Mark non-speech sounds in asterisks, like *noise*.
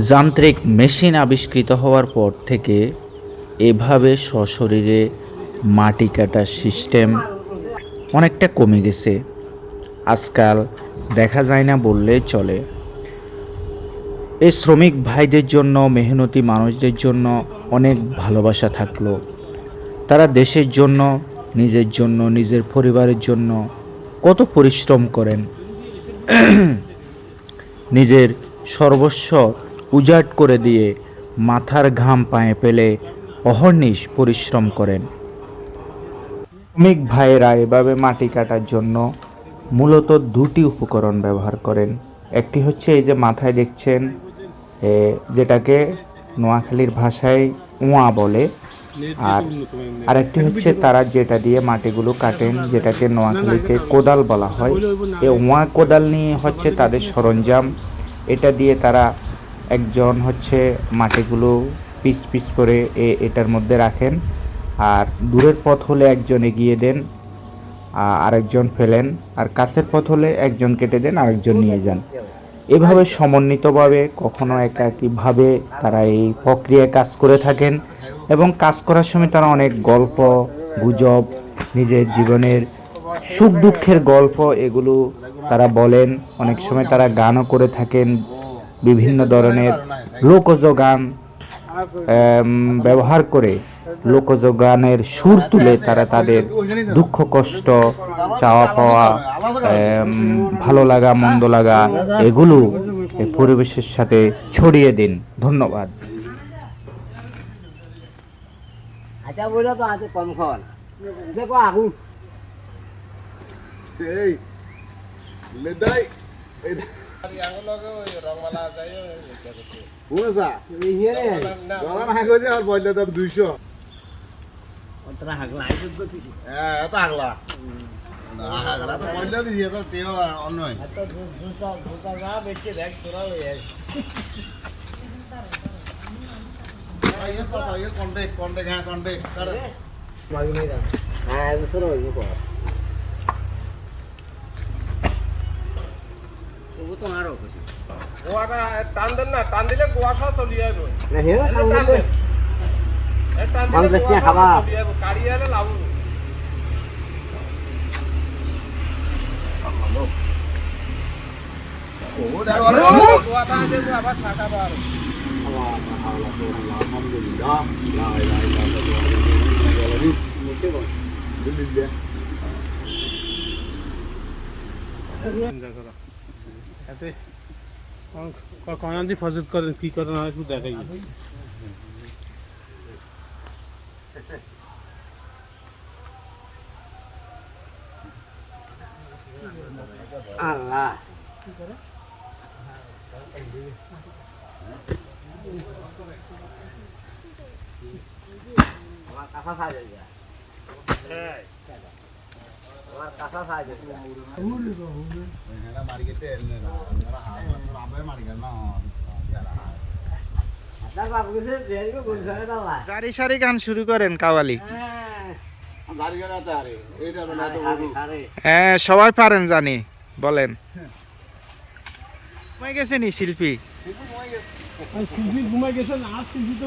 যান্ত্রিক মেশিন আবিষ্কৃত হওয়ার পর থেকে এভাবে সশরীরে মাটি কাটার সিস্টেম অনেকটা কমে গেছে। আজকাল দেখা যায় না বললেই চলে। এই শ্রমিক ভাইদের জন্য, মেহনতি মানুষদের জন্য অনেক ভালোবাসা থাকল। তারা দেশের জন্য, নিজের জন্য, নিজের পরিবারের জন্য কত পরিশ্রম করেন। *clears throat* নিজের সর্বস্ব উজাট করে দিয়ে মাথার ঘাম পায়ে পেলে অহর্নিশ পরিশ্রম করেন। শ্রমিক ভাইয়েরা এভাবে মাটি কাটার জন্য মূলত দুটি উপকরণ ব্যবহার করেন। একটি হচ্ছে এই যে মাথায় দেখছেন যেটাকে নোয়াখালীর ভাষায় ওয়া বলে। আর আরেকটি হচ্ছে তারা যেটা দিয়ে মাটিগুলো কাটেন, যেটাকে নোয়াখালীতে কোদাল বলা হয়। এই উঁয়া কোদাল নিয়ে হচ্ছে তাদের সরঞ্জাম। এটা দিয়ে তারা একজন হচ্ছে মাটিগুলো পিস পিস করে এটার মধ্যে রাখেন। আর দূরের পথ হলে একজন এগিয়ে দেন আরেকজন ফেলেন। আর কাছের পথ হলে একজন কেটে দেন, আরেকজন নিয়ে যান। এভাবে সমন্বিতভাবে, কখনো একাকীভাবে তারা এই প্রক্রিয়ায় কাজ করে থাকেন এবং কাজ করার সময় তারা অনেক গল্প, গুজব, নিজের জীবনের সুখ দুঃখের গল্প এগুলো তারা বলেন। অনেক সময় তারা গানও করে থাকেন বিভিন্ন ধরনের লোকজ গান ব্যবহার করে লোকজ গানের সুর তুলে তারা তাদের দুঃখ কষ্ট চাওয়া পাওয়া ভালো লাগা মন্দ লাগা এগুলো পরিবেশের সাথে ছড়িয়ে দিন। ধন্যবাদ। আচ্ছা বলল তো আছে কম খাওয়া দেখো আগুন। এই লেদাই এই বুঝা ইয়ে রে গলা না কইছে আর বইলে দাম 200 অতরা হাগলা আইছো তো কি হ্যাঁ এত আগলা না আগলা তো বইলে দিয়ে তো তেও অন্য এত দুটা দুটা না বেচে দেখ তোরা ওই এই তো তো এই কন্ডে কন্ডে হ্যাঁ কন্ডে কার মাগি নাই দাও হ্যাঁ বছর হইব তো আরও খুশি গোয়াটা টান দেন না টান দিলে গোয়া সহ চলি যাইব না হে এলে কাম টান করবে দেন। এ টান দিলে পঞ্চাশ গোয়া টাকা খাবা। সহ চলি যাইব। কাড়ি এলে লাভ হবে। ও দাঁড়া গোয়াটা আছে যে আবার শাখা বার আলহামদুলিল্লাহ এতে কখন দি ফজত করেন কি করেন হয় একটু দেখাই। আল্লাহ। আমার কাঁথা সাহায্য দিয়া সারি সারি গান শুরু করেন, কাওয়ালি। হ্যাঁ সবাই পারেন জানি, বলেন। কমে গেছে নি শিল্পী শিল্পী ঘুমাই গেছেন আর শিল্পী?